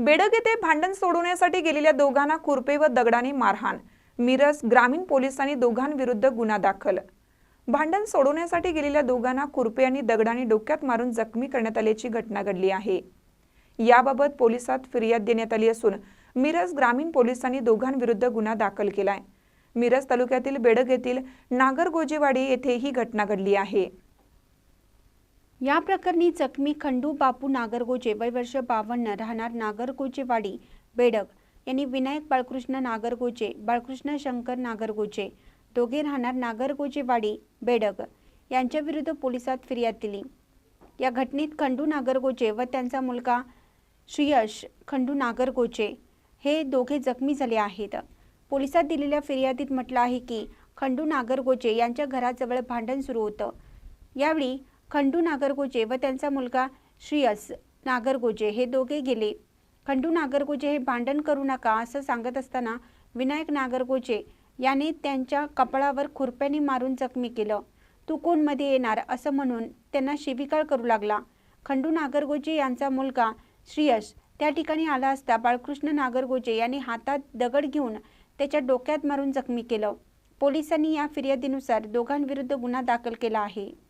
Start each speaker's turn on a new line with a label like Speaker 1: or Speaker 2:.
Speaker 1: बेडग येथे भांडण सोडवण्यासाठी गेलेल्या दोघांना खुरपे व दगडाने मारहाण मिरज ग्रामीण पोलिसांनी दोघांविरुद्ध गुन्हा दाखल. भांडण सोडवण्यासाठी गेलेल्या दोघांना खुरपे आणि दगडाने डोक्यात मारून जखमी करण्यात आल्याची घटना घडली आहे. याबाबत पोलिसात फिर्याद देण्यात आली असून मिरज ग्रामीण पोलिसांनी दोघांविरुद्ध गुन्हा दाखल केलाय. मिरज तालुक्यातील बेडग येथील नागरगोजेवाडी येथे ही घटना घडली आहे.
Speaker 2: या प्रकरणी जखमी खंडू बापू नागरगोजे वय वर्ष बावन्न राहणार नागरगोजेवाडी बेडग यांनी विनायक बाळकृष्ण नागरगोजे बाळकृष्ण शंकर नागरगोजे दोघे राहणार नागरगोजेवाडी बेडग यांच्याविरुद्ध पोलिसात फिर्याद दिली. या घटनेत खंडू नागरगोजे व त्यांचा मुलगा श्रीयश खंडू नागरगोजे हे दोघे जखमी झाले आहेत. पोलिसात दिलेल्या फिर्यादीत म्हटलं आहे की खंडू नागरगोजे यांच्या घराजवळ भांडण सुरू होतं. यावेळी खंडू नागरगोजे व त्यांचा मुलगा श्रीयस नागरगोजे हे दोघे गेले. खंडू नागरगोजे हे भांडण करू नका असं सांगत असताना विनायक नागरगोजे याने त्यांच्या कपाळावर खुरप्याने मारून जखमी केलं. तू कोणमध्ये येणार? असं म्हणून त्यांना शिविकाळ करू लागला. खंडू नागरगोजे यांचा मुलगा श्रीयश त्या ठिकाणी आला असता बाळकृष्ण नागरगोजे यांनी हातात दगड घेऊन त्याच्या डोक्यात मारून जखमी केलं. पोलिसांनी या फिर्यादीनुसार दोघांविरुद्ध गुन्हा दाखल केला आहे.